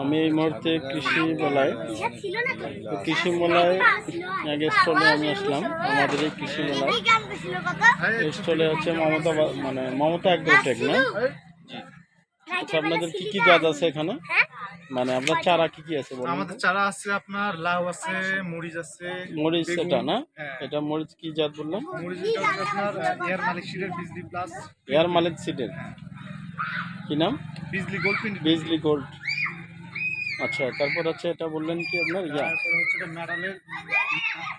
আমি এই মুহূর্তে কৃষি মেলায় কৃষি মেলায় এক স্টলে আমি আসলাম আমাদের এই কৃষি মেলায়। এই স্টলে হচ্ছে মমতা মানে মমতা অ্যাগ্রোটেক না? আচ্ছা আপনাদের কি কি জাত আছে এখানে? মানে আপনার চারা কি কি আছে আমাদের চারা আছে আপনার লাউ আছে মরিচ আছে মরিচ এটা না? হ্যাঁ। এটা মরিচ কি জাত মরিচ আপনার এয়ার মালিক সিডের বিজলি প্লাস। এয়ার মালিক সিডের। কি নাম? Bijli gold Bijli gold. আচ্ছা তারপর হচ্ছে এটা বললেন কি আপনার? ইয়া। তারপরে হচ্ছে এটা মেটালের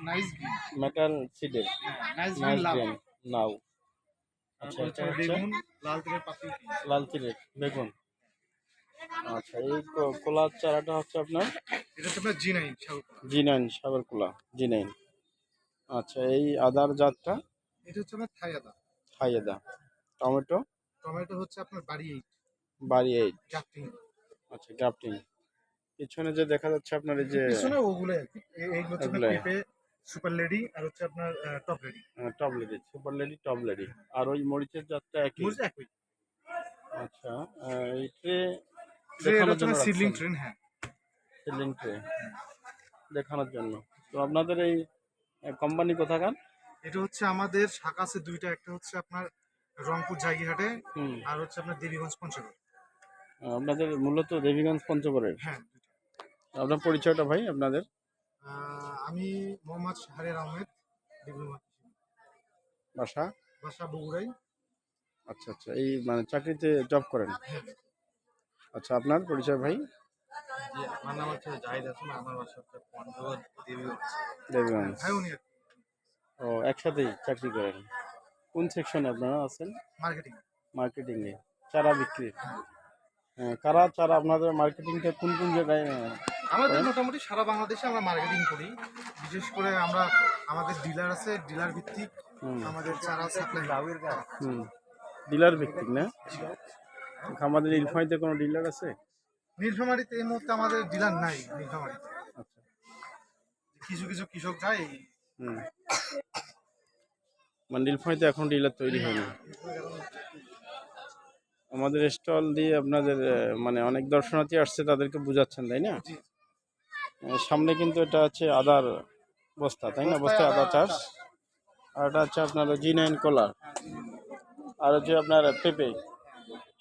নাইস গ্রিন। মেটাল সিডের। নাইস নাইস গ্রিন লাউ। নাও আচ্ছা এটা বেগুন লাল তেলের লাল চিরের বেগুন। আচ্ছা এই কলার চারাটা হচ্ছে আপনার? এটা হচ্ছে আপনার জি নাইন জি নাইন সাগর কলা জি নাইন আচ্ছা এই আদার জাতটা? এটা হচ্ছে আপনার থাই আদা। হাইয়েদা টমেটো? টমেটো হচ্ছে আপনার বাড়ি এইট বাড়ি এইট গ্রাফটিং আচ্ছা গ্রাফটিং পিছনে যে দেখা যাচ্ছে আপনার এই যে পিছনে ওগুলো এইগুলো হচ্ছে পেঁপে সুপার লেডি আর হচ্ছে আপনার top lady top lady super lady top lady আর ওই মরিচের জাতটা একই? মরিচ একই। আচ্ছা আহ, এই ট্রে এটা দেখানোর জন্য সিডলিং ট্রেন হ্যাঁ। সিলিং ট্রে দেখানোর জন্য। তো আপনাদের এই কোম্পানি কোথাকার? এটা হচ্ছে আমাদের শাখা আছে দুইটা একটা হচ্ছে আপনার রংপুর জাগিহাটে হুম। আর হচ্ছে আপনার দেবীগঞ্জ পঞ্চগড়। আপনাদের মূলত দেবীগঞ্জ পঞ্চগড়ের? হ্যাঁ আপনার পরিচয়টা ভাই আপনাদের? আমি মোহাম্মদ শাহরের আহমেদ ডিপ্লোমা বাসা? বাসা বগুড়াই। আচ্ছা আচ্ছা। এই মানে চাকরিতে জব করেন? আচ্ছা আপনার পরিচয় ভাই? আমার নাম হচ্ছে জাহিদ হাসান আমার বাসা হচ্ছে পঞ্চগড় দেবীগঞ্জ। দেবীগঞ্জ। ভাই উনি ও একসাথেই চাকরি করেন। কোন সেকশনে আপনারা আছেন? মার্কেটিং মার্কেটিংয়ে চারা বিক্রি। হ্যাঁ, কারা চারা আপনাদের মার্কেটিংটা কোন কোন জায়গায় আমাদের মোটামুটি সারা বাংলাদেশে আমরা মার্কেটিং করি। বিশেষ করে আমরা আমাদের ডিলার আছে ডিলার ভিত্তিক আমাদের চারা সাপ্লাই ডিলার ভিত্তিক না? আমাদের ইলফাইতে কোনো ডিলার আছে? নীলফামারিতে এই মুহূর্তে আমাদের ডিলার নাই নীলফামারিতে। আচ্ছা। কিছু কিছু কৃষক যায় হুম। মানে নীলফাইতে এখন ডিলার তৈরি হয়নি আমাদের স্টল দিয়ে আপনাদের মানে অনেক দর্শনার্থী আসছে তাদেরকে বুঝাচ্ছেন তাই না? সামনে কিন্তু এটা হচ্ছে আদার বস্তা তাই না? বস্তায় আদা চাষ। আর এটা হচ্ছে আপনার জি নাইন কলার আর হচ্ছে আপনার পেঁপে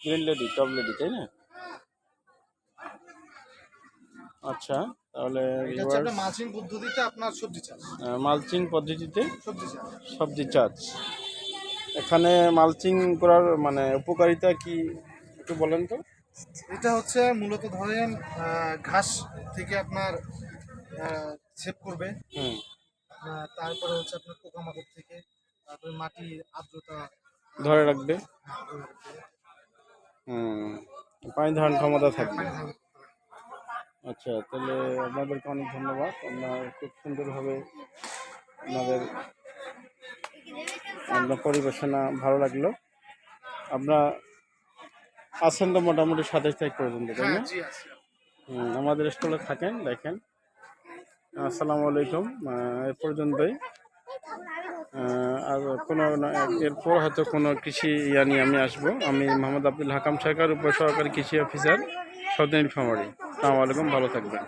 গ্রিন লেডি টপ লেডি তাই না? আচ্ছা তাহলে মালচিং পদ্ধতিতে আপনার সবজি চাষ। মালচিং পদ্ধতিতে সবজি চাষ। সবজি চাষ। এখানে মালচিং করার মানে উপকারিতা কি একটু বলেন তো? এটা হচ্ছে মূলত ধরেন ঘাস থেকে আপনার সেভ করবে। তারপরে হচ্ছে আপনার পোকামাকড় থেকে তারপরে মাটির আর্দ্রতা ধরে রাখবে হ্যাঁ, ধরে রাখবে। হুম পানি ধারণ ক্ষমতা থাকবে। আচ্ছা তাহলে আপনাদেরকে অনেক ধন্যবাদ। আপনার খুব সুন্দরভাবে আপনাদের আপনার পরিবেশনা ভালো লাগল। আপনার আছেন তো মোটামুটি সাতাশ তারিখ পর্যন্ত তাই হ্যাঁ না হুম, আমাদের স্টলে থাকেন দেখেন। আসসালামু আলাইকুম এ পর্যন্তই। আর কোনো এরপর হয়তো কোনো কৃষি ইয়া নিয়ে আমি আসব। আমি মোহাম্মদ আব্দুল হাকাম সরকার উপসহকারী কৃষি অফিসার সদিন ফামারি। আসসালামু আলাইকুম, ভালো থাকবেন।